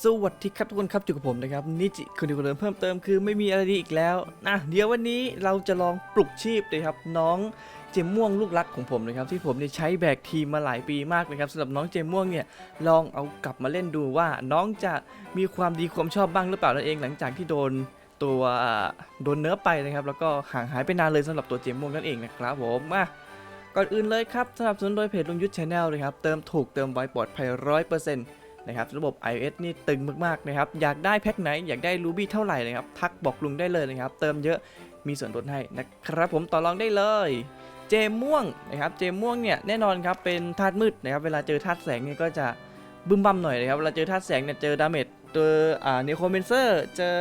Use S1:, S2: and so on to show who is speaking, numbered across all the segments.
S1: สวัสดีครับทุกคนครับอยู่กับผมนะครับนิจิคนดีคนเดิมเพิ่มเติมคือไม่มีอะไรดีอีกแล้วนะเดี๋ยววันนี้เราจะลองปลุกชีพนะครับน้องเจมม่วงลูกรักของผมนะครับที่ผมเนี่ยใช้แบกทีมมาหลายปีมากนะครับสำหรับน้องเจมม่วงเนี่ยลองเอากลับมาเล่นดูว่าน้องจะมีความดีความชอบบ้างหรือเปล่านั่นเองหลังจากที่โดนตัวโดนเนื้อไปนะครับ แล้วก็ห่างหายไปนานเลยสำหรับตัวเจมม่วงนั่นเองนะครับผมมาก่อนอื่นเลยครับสนับสนุนโดยเพจลุงยุทธชาแนลเลยครับเติมถูกเติมไวปลอดภัยร้อยเปอร์เซ็นต์ นะครับระบบ iOS นี่ตึงมากๆนะครับอยากได้แพ็คไหนอยากได้ Ruby เท่าไหร่นะครับทักบอกลุงได้เลยนะครับ เติมเยอะมีส่วนลดให้นะครับ ผมต่อรองได้เลย เจม่วงนะครับเจม่วงเนี่ยแน่นอนครับเป็นธาตุมืดนะครับเวลาเจอธาตุแสงเนี่ยก็จะบึ้มบั่มหน่อยนะครับเวลาเจอธาตุแสงเนี่ยเจอดาเมจเจออ่าเนโคเมนเซอร์เจอ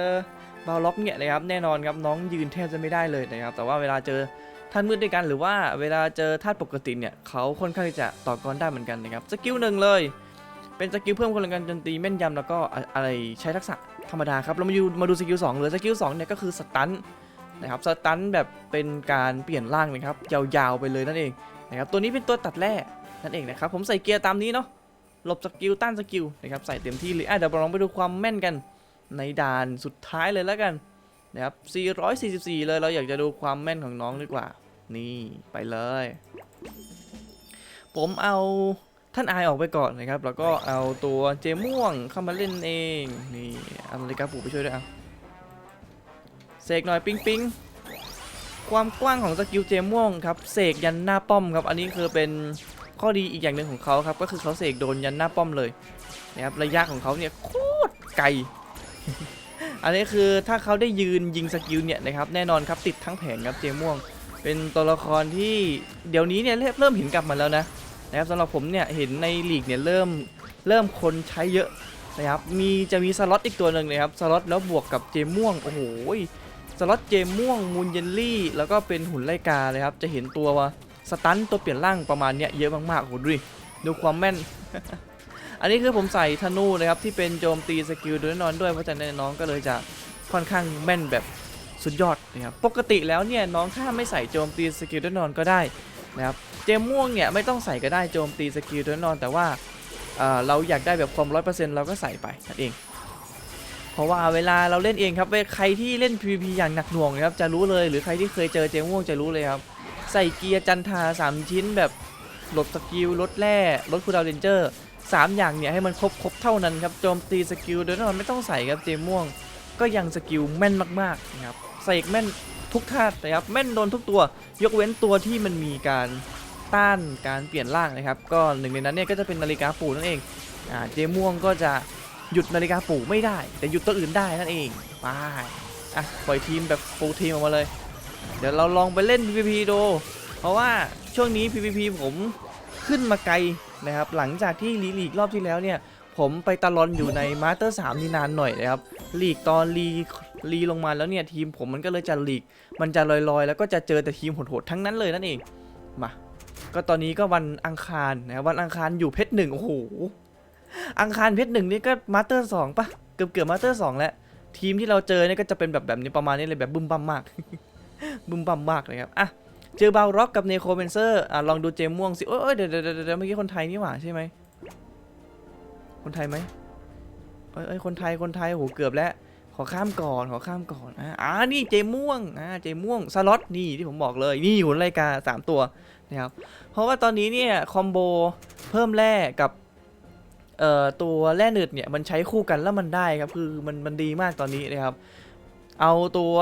S1: บาล็อกเนี่ยนะครับแน่นอนครับน้องยืนแทบจะไม่ได้เลยนะครับแต่ว่าเวลาเจอธาตุมืดด้วยกันหรือว่าเวลาเจอธาตุปกติเนี่ยเขาค่อนข้างจะต่อกรได้เหมือนกันนะครับสกิลหนึ่งเลย เป็นสกิลเพิ่มพลังการโจมตีแม่นยำแล้วก็อะไรใช้ทักษะธรรมดาครับเรามาดูมาดูสกิล2เลยสกิล2เนี่ยก็คือสตันนะครับสตันแบบเป็นการเปลี่ยนร่างนะครับยาวๆไปเลยนั่นเองนะครับตัวนี้เป็นตัวตัดแร่นั่นเองนะครับผมใส่เกียร์ตามนี้เนาะหลบสกิลต้านสกิลนะครับใส่เต็มที่เลยอะเดี๋ยวเราลองไปดูความแม่นกันในด่านสุดท้ายเลยแล้วกันนะครับ 444 เลยเราอยากจะดูความแม่นของน้องดีกว่า นี่ไปเลย ผมเอา ท่านอายออกไปก่อนนะครับ แล้วก็เอาตัวเจม่วงเข้ามาเล่นเองนี่เอานาฬิกาปลุกไปช่วยด้วยเอาเสกหน่อยปิ๊งปิ๊งความกว้างของสกิลเจม่วงครับเสกยันหน้าป้อมครับ อันนี้คือเป็นข้อดีอีกอย่างหนึ่งของเขาครับ ก็คือเขาเสกโดนยันหน้าป้อมเลยนะครับระยะของเขาเนี่ยโคตรไกล อันนี้คือถ้าเขาได้ยืนยิงสกิลเนี่ยนะครับแน่นอนครับติดทั้งแผงครับเจม่วง เป็นตัวละครที่เดี๋ยวนี้เนี่ยเริ่มเริ่มเห็นกลับมาแล้วนะ นะครับสำหรับผมเนี่ยเห็นในลีกเนี่ยเริ่มเริ่มคนใช้เยอะนะครับมีจะมีสล็อตอีกตัวหนึ่งนะครับสล็อตแล้วบวกกับเจมม่วงโอ้โหสล็อตเจมม่วงมูนเยลลี่ แล้วก็เป็นหุ่นไลกาเลยครับจะเห็นตัวสตันตัวเปลี่ยนร่างประมาณเนี้ยเยอะมากๆโอ้โหดูดิดูความแม่น อันนี้คือผมใส่ธนูนะครับที่เป็นโจมตีสกิลโดยแน่นอนด้วยเพราะฉะนั้นน้องก็เลยจะค่อนข้างแม่นแบบสุดยอดนะครับปกติแล้วเนี่ยน้องถ้าไม่ใส่โจมตีสกิลดยแน่นอนก็ได้ นะครับเจมม่วงเนี่ยไม่ต้องใส่ก็ได้โจมตีสกิลแน่นอน แต่ว่าเเราอยากได้แบบความร้อยเปอร์เซ็นต์เราก็ใส่ไปนั่นเอง เพราะว่าเวลาเราเล่นเองครับใครที่เล่น PVP อย่างหนักหน่วงนะครับจะรู้เลยหรือใครที่เคยเจอเจมม่วงจะรู้เลยครับใส่เกียร์จันทาสามชิ้นแบบหลบสกิลลดแร่ลดคูดาวเรนเจอร์สามอย่างเนี่ยให้มันครบครบเท่านั้นครับโจมตีสกิลโดยแน่นอนไม่ต้องใส่ครับเจมม่วง ก็ยังสกิลแม่นมากๆนะครับใส่แม่น ทุกธาตุนะครับแม่นโดนทุกตัวยกเว้นตัวที่มันมีการต้านการเปลี่ยนร่างนะครับ ก็หนึ่งในนั้นเนี่ยก็จะเป็นนาฬิกาปู่นั่นเองอ่าเจม่วงก็จะหยุดนาฬิกาปู่ไม่ได้ แต่หยุดตัวอื่นได้นั่นเองไปอะปล่อยทีมแบบฟูลทีมออกมาเลย เดี๋ยวเราลองไปเล่น PVP ดูเพราะว่าช่วงนี้ PVP ผมขึ้นมาไกลนะครับหลังจากที่ลีลีกรอบที่แล้วเนี่ยผมไปตะลอนอยู่ในมาสเตอร์3นี่นานหน่อยนะครับลีกตอนลี ลีลงมาแล้วเนี่ยทีมผมมันก็เลยจะหลีก มันจะลอยๆ แล้วก็จะเจอแต่ทีมโหดๆทั้งนั้นเลยนั่นเอง มา ก็ตอนนี้ก็วันอังคารนะวันอังคารอยู่เพชรหนึ่งโอ้โห อังคารเพชรหนึ่งนี่ก็มาสเตอร์สองปะเกือบเกือบมาสเตอร์สองแล้ว ทีมที่เราเจอเนี่ยก็จะเป็นแบบแบบนี้ประมาณนี้เลยแบบบึ้มบั่มมาก บึ้มบั่มมากเลยครับ อะ เจอบาร็อกกับเนโคเบนเซอร์อะลองดูเจมม่วงสิ โอ้ยเดี๋ยวเดี๋ยวเดี๋ยวเมื่อกี้คนไทยนี่หว่าใช่ไหม คนไทยไหมเอ้ยเอ้คนไทยคนไทยโอ้โหเกือบแล้ว ขอข้ามก่อนขอข้ามก่อนอะอ่านี่เจม่วงอ่าเจม่วงสล็อตนี่ที่ผมบอกเลยนี่หุ่นรายการสามตัวนะครับเพราะว่าตอนนี้เนี่ยคอมโบเพิ่มแร่กับเอ่อตัวแร่หนืดเนี่ยมันใช้คู่กันแล้วมันได้ครับคือมันมันดีมากตอนนี้นะครับ เอาตัว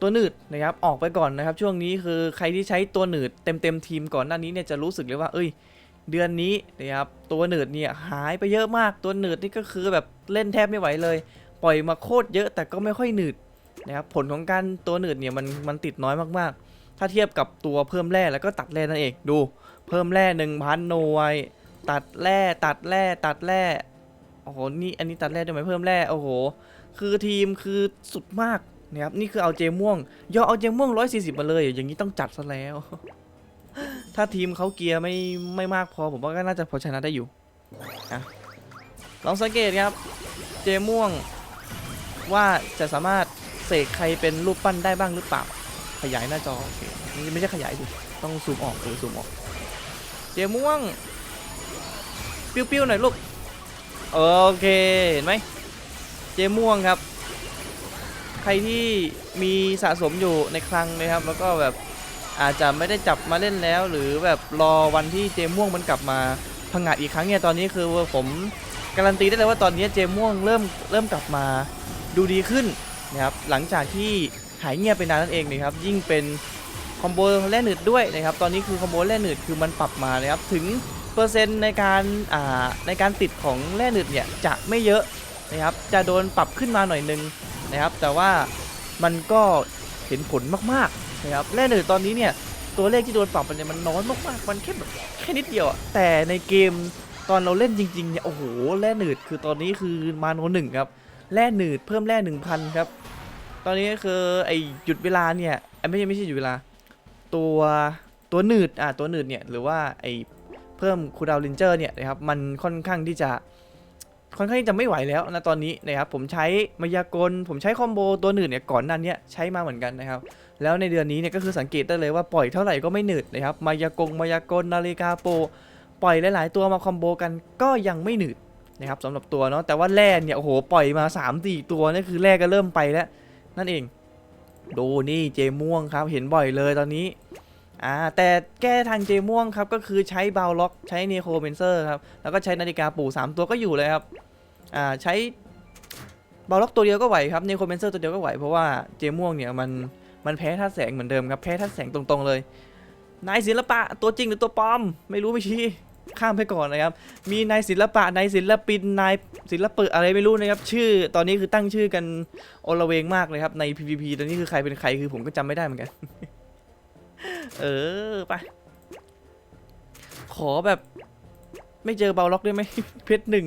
S1: ตัวหนืดนะครับออกไปก่อนนะครับ ช่วงนี้คือใครที่ใช้ตัวหนืดเต็มเต็มทีมก่อนหน้านี้เนี่ยจะรู้สึกเลยว่า เอ้ย เดือนนี้นะครับตัวหนืดเนี่ยหายไปเยอะมากตัวหนืดนี่ก็คือแบบเล่นแทบไม่ไหวเลย ปล่อยมาโคตรเยอะแต่ก็ไม่ค่อยหนืดนะครับผลของการตัวหนืดเนี่ยมันมันติดน้อยมากๆ ถ้าเทียบกับตัวเพิ่มแร่แล้วก็ตัดแร่นั่นเองดู เพิ่มแร่หนึ่งพันหน่วย ตัดแร่ตัดแร่ตัดแร่โอ้โหนี่อันนี้ตัดแร่ได้ไหมเพิ่มแร่โอ้โห คือทีมคือสุดมากนะครับนี่คือเอาเจม่วงย่อเอาเจม่วง 140 มาเลย อย่างนี้ต้องจัดซะแล้ว ถ้าทีมเขาเกียร์ไม่ไม่มากพอผมว่าก็น่าจะพอชนะได้อยู่อะลองสังเกตครับ เจม่วง ว่าจะสามารถเสกใครเป็นรูปปั้นได้บ้างหรือเปล่า ขยายหน้าจอโอเคนี่ไม่ใช่ขยายดิต้องซูมออกหรือซูมออกเจม่วง ปิ้วๆหน่อยลูกโอเคเห็นไหมเจม่วงครับ ใครที่มีสะสมอยู่ในคลังนะครับ แล้วก็แบบอาจจะไม่ได้จับมาเล่นแล้ว หรือแบบรอวันที่เจม่วงมันกลับมาพังงาดอีกครั้งเนี่ยตอนนี้คือผมการันตีได้เลยว่าตอนนี้เจม่วงเริ่มเริ่มกลับมา ดูดีขึ้นนะครับหลังจากที่หายเงียบไปนานนั่นเองนะครับยิ่งเป็นคอมโบแร่หนืดด้วยนะครับตอนนี้คือคอมโบแร่หนืดคือมันปรับมานะครับถึงเปอร์เซ็นต์ในการอ่าในการติดของแร่หนืดเนี่ยจะไม่เยอะนะครับจะโดนปรับขึ้นมาหน่อยนึงนะครับแต่ว่ามันก็เห็นผลมากๆนะครับแร่หนืดตอนนี้เนี่ยตัวเลขที่โดนปรับมันเนี่ยมันน้อยมากๆมันแค่แบบแค่นิดเดียวอะแต่ในเกมตอนเราเล่นจริงๆเนี่ยโอ้โหแร่หนืดคือตอนนี้คือมาโนหนึ่งครับ แร่หนืดเพิ่มแร่หนึ่งพันครับ ตอนนี้ก็คือไอหยุดเวลาเนี่ยไม่ใช่ไม่ใช่หยุดเวลา ตัวตัวหนืดอะตัวหนืดเนี่ยหรือว่าไอเพิ่มคูดาวลินเจอร์เนี่ยนะครับมันค่อนข้างที่จะค่อนข้างที่จะไม่ไหวแล้วนะตอนนี้นะครับผมใช้มายากล ผมใช้คอมโบตัวหนืดเนี่ยก่อนนั้นเนี่ยใช้มาเหมือนกันนะครับแล้วในเดือนนี้เนี่ยก็คือสังเกตได้เลยว่าปล่อยเท่าไหร่ก็ไม่หนืดนะครับมายากงมายากลนาฬิกาโป ปล่อยหลาย ๆ ตัวมาคอมโบกันก็ยังไม่หนืด นะครับสำหรับตัวเนาะแต่ว่าแร่เนี่ยโอ้โหปล่อยมา3 4ตัวนี่คือแร่ก็เริ่มไปแล้ว นั่นเอง ดูนี่เจม่วงครับเห็นบ่อยเลยตอนนี้อ่าแต่แก้ทางเจม่วงครับก็คือใช้บาวล็อกใช้เนโครเบนเซอร์ครับแล้วก็ใช้นาฬิกาปู่ 3 ตัวก็อยู่เลยครับอ่าใช้บาวล็อกตัวเดียวก็ไหวครับเนโครเบนเซอร์ตัวเดียวก็ไหวเพราะว่าเจม่วงเนี่ยมันมันแพ้ธาแสงเหมือนเดิมครับแพ้ธาแสงตรงๆเลยนายศิลปะตัวจริงหรือตัวปลอม ไม่รู้ไม่ชี้ ข้ามไปก่อนนะครับ มีนายศิลปะนายศิลปินนายศิลปะอะไรไม่รู้นะครับ ชื่อตอนนี้คือตั้งชื่อกันโอละเวงมากเลยครับใน PVP ตอนนี้คือใครเป็นใครคือผมก็จำไม่ได้เหมือนกัน เออไป ขอแบบ ไม่เจอเบาล็อกได้ไหมเพชรหนึ่ง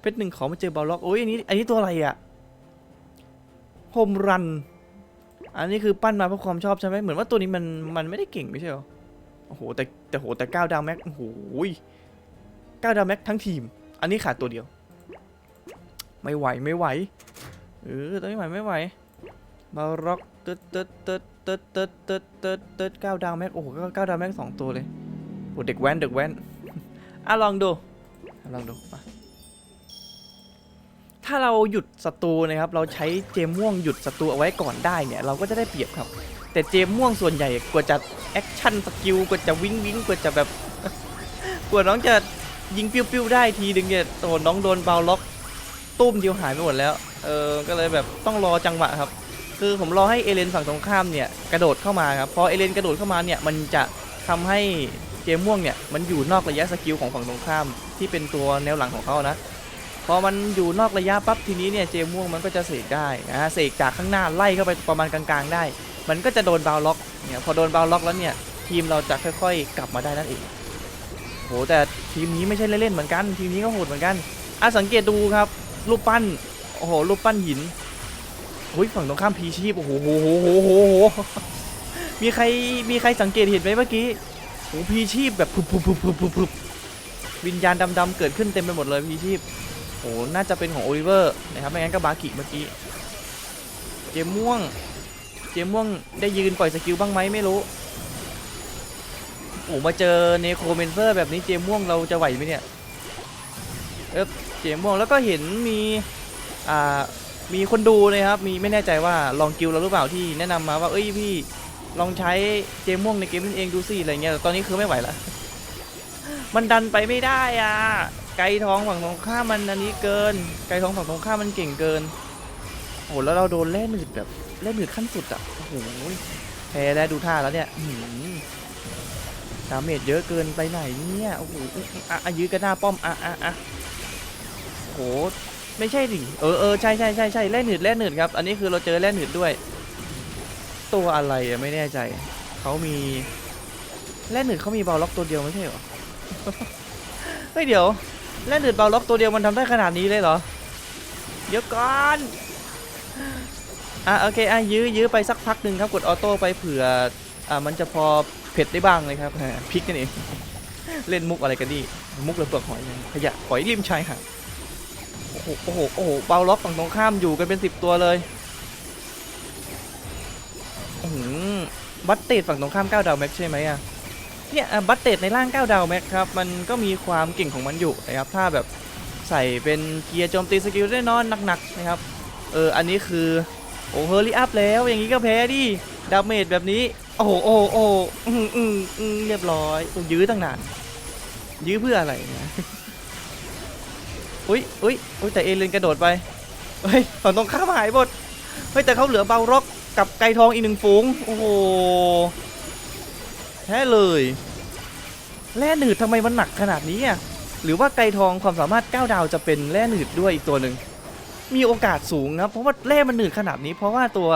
S1: เพชรหนึ่งขอมาเจอเบาล็อกโอ้ยอันนี้ อันนี้ตัวอะไรอะโฮมรัน อันนี้คือปั้นมาเพราะความชอบใช่ไหมเหมือนว่าตัวนี้มันมันไม่ได้เก่งไม่ใช่หรอ อ้โหแต่แต่โหแต่ก้าวดาวแม็กโอ้โหก้าวดาวแม็กทั้งทีม อันนี้ขาดตัวเดียว ไม่ไหวไม่ไหวเออตอนนี้ไหวไม่ไหวมาร็อกตึ๊ดตึ๊ดตึ๊ดตึ๊ดตึ๊ดตึ๊ดตึ๊ดตึ๊ดเก้าดาวแม็กโอ้โหเก้าดาวแม็กสองตัวเลยโอ้เด็กแว้นเด็กแว้นอะลองดูลองดูมาถ้าเราหยุดศัตรูนะครับ เราใช้เจมม่วงหยุดศัตรูเอาไว้ก่อนได้เนี่ย เราก็จะได้เปรียบครับ แต่เจมม่วงส่วนใหญ่กว่าจะแอคชั่นสกิลกว่าจะวิ่งวิ่งกว่าจะแบบกว่าน้องจะยิงปิ้วๆได้ทีนึงเนี่ยโอ้น้องโดนเบาล็อกตุ้มเดียวหายไปหมดแล้วเออก็เลยแบบต้องรอจังหวะครับ คือผมรอให้เอเลนฝั่งตรงข้ามเนี่ยกระโดดเข้ามาครับพอเอเลนกระโดดเข้ามาเนี่ยมันจะทำให้เจมม่วงเนี่ยมันอยู่นอกระยะสกิลของฝั่งตรงข้ามที่เป็นตัวแนวหลังของเขานะพอมันอยู่นอกระยะปั๊บทีนี้เนี่ยเจมม่วงมันก็จะเสกได้นะเสกจากข้างหน้าไล่เข้าไปประมาณกลางๆได้ มันก็จะโดนบาวล็อกเนี่ยพอโดนบาวล็อกแล้วเนี่ยทีมเราจะค่อยๆ กลับมาได้นั่นเองโหแต่ทีมนี้ไม่ใช่เล่นๆเหมือนกันทีมนี้ก็โหดเหมือนกันอะสังเกตดูครับรูปปั้นโอ้โหรูปปั้นหินโอ้ยฝั่งตรงข้ามพีชีพโอ้โหโหโหโหโหมีใครมีใครสังเกตเห็นไหมเมื่อกี้โอ้พีชีพแบบพุบพุบพุบพุบพุบพุบวิญญาณดำๆเกิดขึ้นเต็มไปหมดเลยพีชีพโอ้น่าจะเป็นของโอลิเวอร์นะครับไม่งั้นก็บากิเมื่อกี้เจมม่วง เจมม่วงได้ยืนปล่อยสกิลบ้างไหมไม่รู้โอ้มาเจอเนโครเมนเซอร์แบบนี้เจมม่วงเราจะไหวไหมเนี่ยเออเจมม่วงแล้วก็เห็นมีอ่ามีคนดูนะครับมีไม่แน่ใจว่าลองกิลเราหรือเปล่าที่แนะนำมาว่าเอ้ยพี่ลองใช้เจมม่วงในเกมนั่นเองดูสิอะไรเงี้ยแต่ตอนนี้คือไม่ไหวละมันดันไปไม่ได้อะไกลท้องฝั่งตรงข้ามมันอันนี้เกิน ไกลท้องฝั่งตรงข้ามมันเก่งเกินโอ้แล้วเราโดนแล่หนืดแบบ แล่หนืดขั้นสุดอะ โอ้โหแพ้แล้วดูท่าแล้วเนี่ยหือดาเมจเยอะเกินไปไหนเนี่ย โอ้โหอะยื้อกันหน้าป้อม อะอะอะโห ไม่ใช่ดิ เออเออใช่ใช่ใช่ใช่แล่หนืดแล่หนืดครับ อันนี้คือเราเจอแล่หนืดด้วย ตัวอะไรอะไม่แน่ใจ เขามีแล่หนืดเขามีบอลล็อกตัวเดียวไม่ใช่หรอ เฮ้ยเดี๋ยวแล่หนืดบอลล็อกตัวเดียวมันทำได้ขนาดนี้เลยเหรอเดี๋ยวก่อน อะโอเคอะยื้อยื้อไปสักพักหนึ่งครับกดออโต้ไปเผื่ออะมันจะพอเผ็ดได้บ้างเลยครับพริกนั่นเอง เล่นมุกอะไรกันดิมุกหรือเปลือกหอยเนี่ยขยะหอยริมชายหาดโอ้โหโอ้โหโอ้โหเบาล็อกฝั่งตรงข้ามอยู่กันเป็นสิบตัวเลยอื้อหือบัตเตดฝั่งตรงข้าม9ดาวแม็กใช่ไหมอะเนี่ยบัตเตดในร่าง9ดาวแม็กครับมันก็มีความเก่งของมันอยู่นะครับถ้าแบบใส่เป็นเกียร์โจมตีสกิลแน่นอนหนักๆนะครับเอออันนี้คือ โอ้เฮอร์รี่อัพแล้ว อย่างนี้ก็แพ้ดิดาเมจแบบนี้ โอ้โหโอ้โหโอ้โหอืมอืมอืมเรียบร้อยยื้อตั้งนาน ยื้อเพื่ออะไรนะอุ้ยอุ้ยอุ้ยแต่เอเลนกระโดดไปเฮ้ยฝั่งตรงข้ามหายหมดเฮ้ยแต่เขาเหลือเบาร็อกกับไก่ทองอีกหนึ่งฝูงโอ้โหแพ้เลยแร่หนืดทำไมมันหนักขนาดนี้อะหรือว่าไก่ทองความสามารถ9ดาวจะเป็นแร่หนืดด้วยอีกตัวหนึ่ง มีโอกาสสูงนะเพราะว่าแร่มันหนืดขนาดนี้ เพราะว่าตัว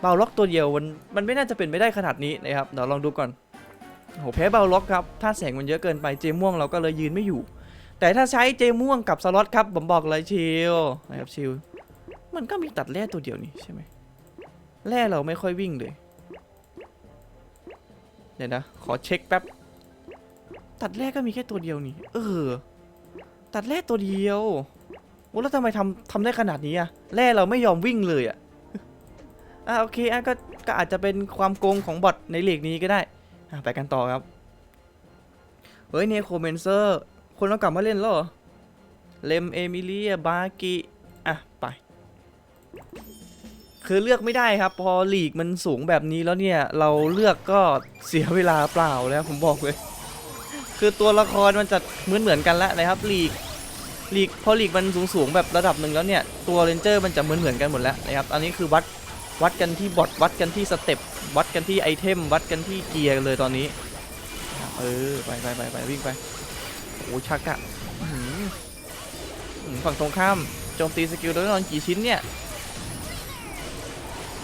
S1: เบาล็อกตัวเดียวมันมันไม่น่าจะเป็นไปได้ขนาดนี้นะครับเดี๋ยวลองดูก่อนโหแพ้เบาล็อกครับถ้าแสงมันเยอะเกินไปเจม่วงเราก็เลยยืนไม่อยู่ แต่ถ้าใช้เจม่วงกับสล็อตครับผมบอกเลยชิลนะครับชิลมันก็มีตัดแร่ตัวเดียวนี่ใช่ไหมแร่เราไม่ค่อยวิ่งเลยเดี๋ยวนะขอเช็คแป๊บตัดแร่ก็มีแค่ตัวเดียวนี่ เออ ตัดแร่ตัวเดียว โอ้แล้วทำไมทำทำได้ขนาดนี้อะแร่เราไม่ยอมวิ่งเลยอะอะโอเคอะก็ก็อาจจะเป็นความโกงของบอทในเลีกนี้ก็ได้อะไปกันต่อครับ เฮ้ยเนโคเมนเซอร์ คนเรากลับมาเล่นแล้วเหรอเลมเอมิเลียบากิอะไป คือเลือกไม่ได้ครับ พอลีกมันสูงแบบนี้แล้วเนี่ย เราเลือกก็เสียเวลาเปล่าแล้วผมบอกเลย คือตัวละครมันจะเหมือนเหมือนกันแล้วนะครับลีก ลีกพอลีกมันสูงสูงๆแบบระดับหนึ่งแล้วเนี่ย ตัวเรนเจอร์มันจะเหมือนเหมือนๆกันหมดแล้วนะครับ อันนี้คือวัดวัดกันที่บอทวัดกันที่สเต็ปวัดกันที่ไอเทม วัดกันที่เกียร์เลยตอนนี้ เออไปไปไปไปวิ่งไปโอ้ชักอะฝั่งตรงข้ามโจมตีสกิลโดยนอนกี่ชิ้นเนี่ย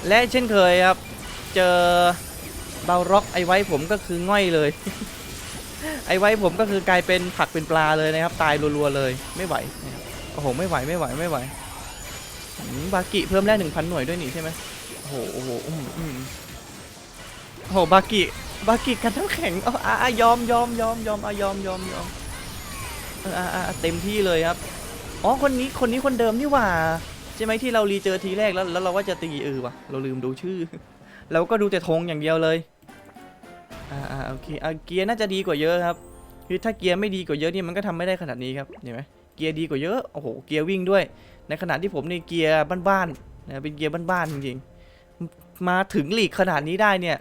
S1: และเช่นเคยครับ เจอเบาร็อกไอไว้ผมก็คือง่อยเลย ไอไว้ผมก็คือกลายเป็นผักเป็นปลาเลยนะครับ ตายรัวๆเลยไม่ไหวนะครับโอ้โหไม่ไหวไม่ไหวไม่ไหวบากิเพิ่มแร่หนึ่งพันหน่วยด้วยนี่ใช่ไหมโอ้โหโอ้โหอืมอืมโอ้โหบากิบากิกันทั้งแข็งเอาอะยอมยอมยอมยอมอะยอมยอมยอมเอออะอะเต็มที่เลยครับอ๋อคนนี้คนนี้คนเดิมนี่หว่าใช่ไหมที่เรารีเจอทีแรกแล้วแล้วเราว่าจะตีเออวะเราลืมดูชื่อ เราก็ดูแต่ธงอย่างเดียวเลย อ่าอ่าโอเคอ่าเกียร์น่าจะดีกว่าเยอะครับ คือถ้าเกียร์ไม่ดีกว่าเยอะนี่มันก็ทำไม่ได้ขนาดนี้ครับเห็นไหมเกียร์ดีกว่าเยอะ โอ้โห เกียร์วิ่งด้วย ในขณะที่ผมนี่เกียร์บ้านๆนะเป็นเกียร์บ้านๆจริงๆ มาถึงหลีกขนาดนี้ได้เนี่ย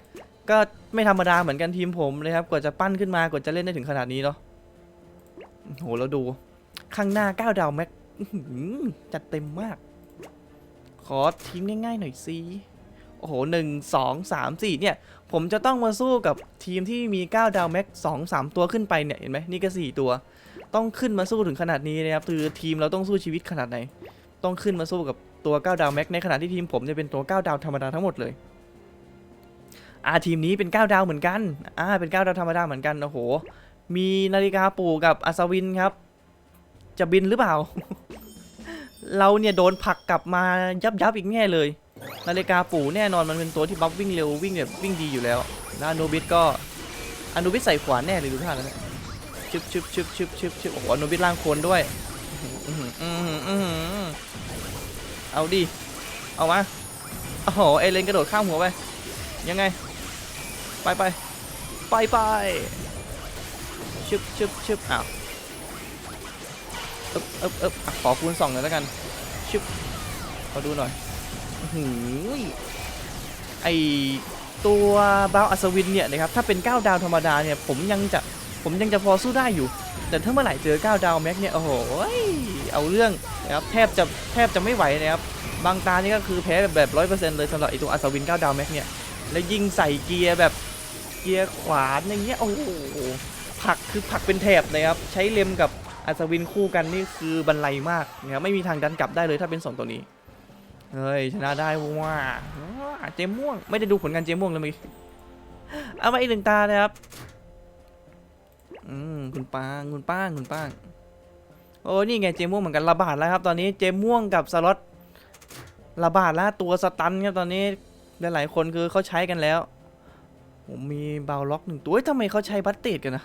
S1: ก็ไม่ธรรมดาเหมือนกันทีมผมเลยครับ กว่าจะปั้นขึ้นมากว่าจะเล่นได้ถึงขนาดนี้เนาะโอ้โหแล้วดู ข้างหน้าก้าวดาวแม็กจัดเต็มมาก ขอทิ้งง่ายๆหน่อยสิโอ้โหหนึ่งสองสามสี่เนี่ย ผมจะต้องมาสู้กับทีมที่มี 9 ดาวแม็กสองสามตัวขึ้นไปเนี่ย เห็นไหมนี่ก็ 4 ตัว ต้องขึ้นมาสู้ถึงขนาดนี้นะครับ คือทีมเราต้องสู้ชีวิตขนาดไหน ต้องขึ้นมาสู้กับตัว 9 ดาวแม็กในขณะที่ทีมผมจะเป็นตัว 9 ดาวธรรมดาทั้งหมดเลยอ่าทีมนี้เป็น 9 ดาวเหมือนกันอ่าเป็น 9 ดาวธรรมดาเหมือนกันโอ้โห มีนาฬิกาปู่กับอัศวินครับ จะบินหรือเปล่า เราเนี่ยโดนผลักกลับมายับยับอีกแง่เลย นาฬิกาปู่แน่นอนมันเป็นตัวที่บัฟวิ่งเร็ววิ่งแบบวิ่งดีอยู่แล้วแล้วอนูบิสก็อนูบิสใส่ขวานแน่เลยดูท่าแล้วเนี่ยชึบชึบชึบชึบชึบชึบโอ้โหอนูบิสล่างโคนด้วยอื้อหืออื้อหืออื้อหือเอาดิเอามาโอ้โหเอเลนกระโดดข้ามหัวไปยังไง ไปไปไปไปชึบชึบชึบอ้าวอึ๊บอึ๊บอึ๊บขอคูณสองหน่อยแล้วกันชึบขอดูหน่อย หือไอตัวบาวอัศวินเนี่ยนะครับถ้าเป็น 9 ดาวธรรมดาเนี่ยผมยังจะผมยังจะพอสู้ได้อยู่ แต่ถ้าเมื่อไหร่เจอ 9 ดาวแม็กเนี่ยโอ้โหเอาเรื่องนะครับแทบจะแทบจะไม่ไหวนะครับบางตานี่ก็คือแพ้แบบร้อยเปอร์เซ็นต์เลยสำหรับไอตัวอัศวิน 9 ดาวแม็กเนี่ยแล้วยิงใส่เกียร์แบบเกียร์ขวานอย่างเงี้ยโอ้โหผักคือผักเป็นแถบนะครับใช้เลมกับอัศวินคู่กันนี่คือบันไลมากนะครับไม่มีทางดันกลับได้เลยถ้าเป็นสองตัวนี้ เฮ้ยชนะได้ว่าว้าเจมม่วง ไม่ได้ดูผลงานเจมม่วงเลยมื่อกี้เอามาอีกหนึ่งตานะครับ อืมคุณปางคุณป้างคุณป้าง โอ้นี่ไงเจมม่วงเหมือนกันระบาดแล้วครับ ตอนนี้เจมม่วงกับสล็อตระบาดแล้วตัวสตันครับตอนนี้หลายๆคนคือเขาใช้กันแล้ว ผมมีบาวล็อกหนึ่งตัวทำไมเขาใช้บัตเตดกันนะ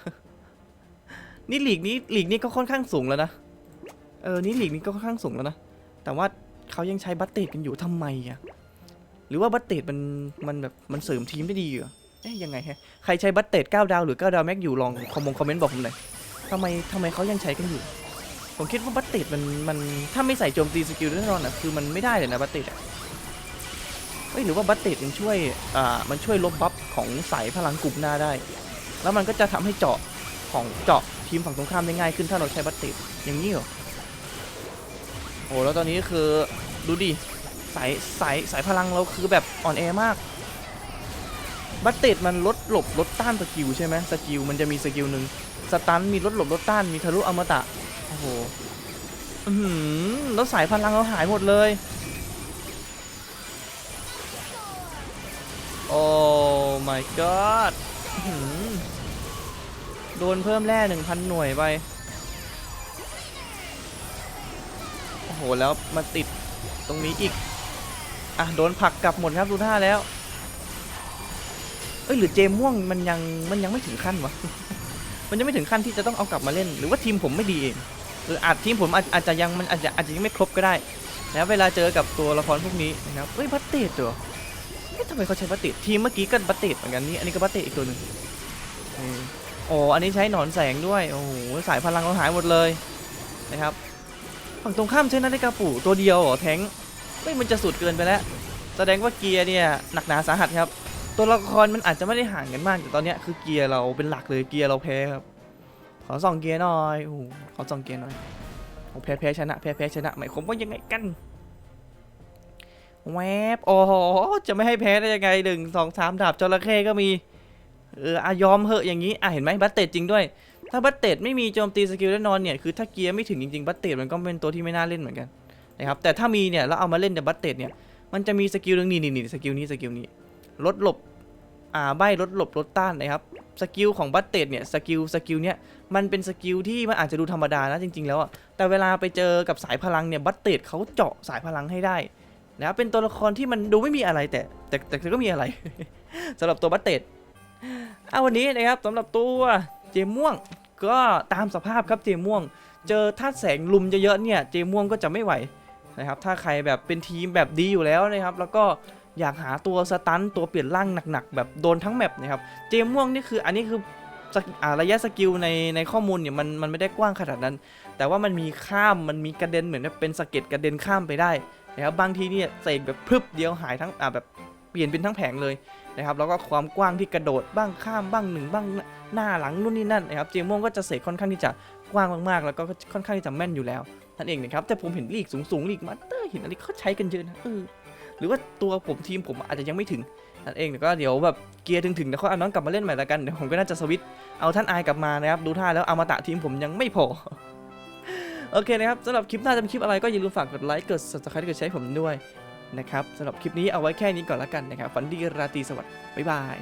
S1: นี่หลีกนี้หลีกนี้ก็ค่อนข้างสูงแล้วนะ เออ นี่หลีกนี้ก็ค่อนข้างสูงแล้วนะ แต่ว่า เขายังใช้บัตเตดกันอยู่ทำไมอะหรือว่าบัตเตดมันมันแบบมันเสริมทีมได้ดีเหรอเอ๊ยยังไงฮะใครใช้บัตเตด9ดาวหรือ9ดาวแม็กอยู่ลองคอมมงคอมเมนต์บอกผมหน่อยทำไมทำไมเขายังใช้กันอยู่ ผมคิดว่าบัตเตดมันมันถ้าไม่ใส่โจมตีสกิลแน่นอนอะคือมันไม่ได้เลยนะบัตเตดอะเอ้ยหรือว่าบัตเตดมันช่วยอ่ามันช่วยลบบัฟของสายพลังกลุ่มหน้าได้ แล้วมันก็จะทำให้เจาะของเจาะทีมฝั่งตรงข้ามได้ง่ายขึ้นถ้าเราใช้บัตเตดอย่างนี้เหรอ โอ้แล้วตอนนี้คือดูดิสายสายสายพลังเราคือแบบอ่อนแอมาก บัตเตดมันลดหลบลดต้านสกิลใช่ไหมสกิลมันจะมีสกิลหนึ่งสตันมีลดหลบลดต้านมีทะลุอมตะโอ้โหอือหือแล้วสายพลังเราหายหมดเลยโอ้ my god โดนเพิ่มแร่1,000 หน่วยไป โหแล้วมาติดตรงนี้อีก อะโดนผักกลับหมดครับดูท่าแล้ว เอ้ยหรือเจมม่วงมันยังมันยังไม่ถึงขั้นวะ มันยังไม่ถึงขั้นที่จะต้องเอากลับมาเล่น หรือว่าทีมผมไม่ดีเองหรืออาจทีมผมอาจอาจจะยังมันอาจจะอาจจะยังไม่ครบก็ได้แล้วเวลาเจอกับตัวละครพวกนี้นะครับเอ้ยบัตเตดตัวเอ๊ะทำไมเขาใช้บัตเตดทีมเมื่อกี้ก็บัตเตดเหมือนกันนี่อันนี้ก็บัตเตดอีกตัวหนึ่งอืมโอ้อันนี้ใช้หนอนแสงด้วยโอ้โหสายพลังเราหายหมดเลยนะครับ ฝั่งตรงข้ามใช้นาฬิกาปู่ตัวเดียวเหรอแทงค์เฮ้ยมันจะสุดเกินไปแล้ว แสดงว่าเกียร์เนี่ยหนักหนาสาหัสครับ ตัวละครมันอาจจะไม่ได้ห่างกันมากแต่ตอนเนี้ยคือเกียร์เราเป็นหลักเลยเกียร์เราแพ้ครับขอส่องเกียร์หน่อยโอ้โหขอส่องเกียร์หน่อยโอ้แพ้แพ้ชนะแพ้แพ้ชนะหมายความว่ายังไงกันแวบโอ้โหจะไม่ให้แพ้ได้ยังไงหนึ่งสองสามดาบจระเข้ก็มีเอออะยอมเหอะอย่างนี้อะเห็นไหมบัตเตดจริงด้วย ถ้าบัตเตดไม่มีโจมตีสกิลแน่นอนเนี่ยคือถ้าเกียร์ไม่ถึงจริงๆบัตเตดมันก็เป็นตัวที่ไม่น่าเล่นเหมือนกันนะครับแต่ถ้ามีเนี่ยแล้วเอามาเล่นในบัตเตดเนี่ยมันจะมีสกิลหนึงนี่นี่นี่สกิลนี้สกิลนี้ลดหลบอ่าใบลดหลบลดต้านนะครับสกิลของบัตเตดเนี่ยสกิลสกิลเนี่ยมันเป็นสกิลที่มันอาจจะดูธรรมดานะจริง ๆ แล้วอะแต่เวลาไปเจอกับสายพลังเนี่ยบัตเตดเขาเจาะสายพลังให้ได้นะครับเป็นตัวละครที่มันดูไม่มีอะไรแต่แต่แต่ก็มีอะไรสำหรับตัวบัตเตดเอาวันนี้นะครับสำหรับตัว เจม่วงก็ตามสภาพครับเจม่วง เจอธาตุแสงลุมเยอะๆเนี่ยเจม่วงก็จะไม่ไหวนะครับถ้าใครแบบเป็นทีมแบบดีอยู่แล้วนะครับ แล้วก็อยากหาตัวสตันตัวเปลี่ยนร่างหนักๆ แบบโดนทั้งแมปนะครับเจม่วงนี่คืออันนี้คืออระยะสกิลในในข้อมูลเนี่ยมันมันไม่ได้กว้างขนาดนั้น แต่ว่ามันมีข้ามมันมีกระเด็นเหมือนกับเป็นสะเก็ดกระเด็นข้ามไปได้นะครับบางทีเนี่ยเสกแบบพรึบเดียวหายทั้งอ่าแบบเปลี่ยนเป็นทั้งแผงเลย นะครับแล้วก็ความกว้างที่กระโดดบ้างข้ามบ้างหนึ่งบ้างหน้าหลังนู่นนี่นั่นนะครับเจมม่วงก็จะเสกค่อนข้างที่จะกว้างมากๆ แล้วก็ค่อนข้างที่จะแม่นอยู่แล้วนั่นเองนะครับแต่ผมเห็นลีกสูงๆลีกมาสเตอร์เห็นอันนี้เขาใช้กันเยอะนะเออหรือว่าตัวผมทีมผมอาจจะยังไม่ถึงนั่นเองแต่ก็เดี๋ยวแบบเกียร์ถึงๆเดี๋ยวค่อยเอาน้องกลับมาเล่นใหม่ละกันเดี๋ยวผมก็น่าจะสวิตช์เอาท่านอายกลับมานะครับดูท่าแล้วเอามาตะทีมผมยังไม่พอโอเคนะครับสำหรับคลิปหน้าจะเป็นคลิปอะไรก็อย่าลืมฝากกดไลค์กด subscribe กดแชร์ผมด้วย นะครับสำหรับคลิปนี้เอาไว้แค่นี้ก่อนละกันนะครับฝันดีราตรีสวัสดิ์บ๊ายบาย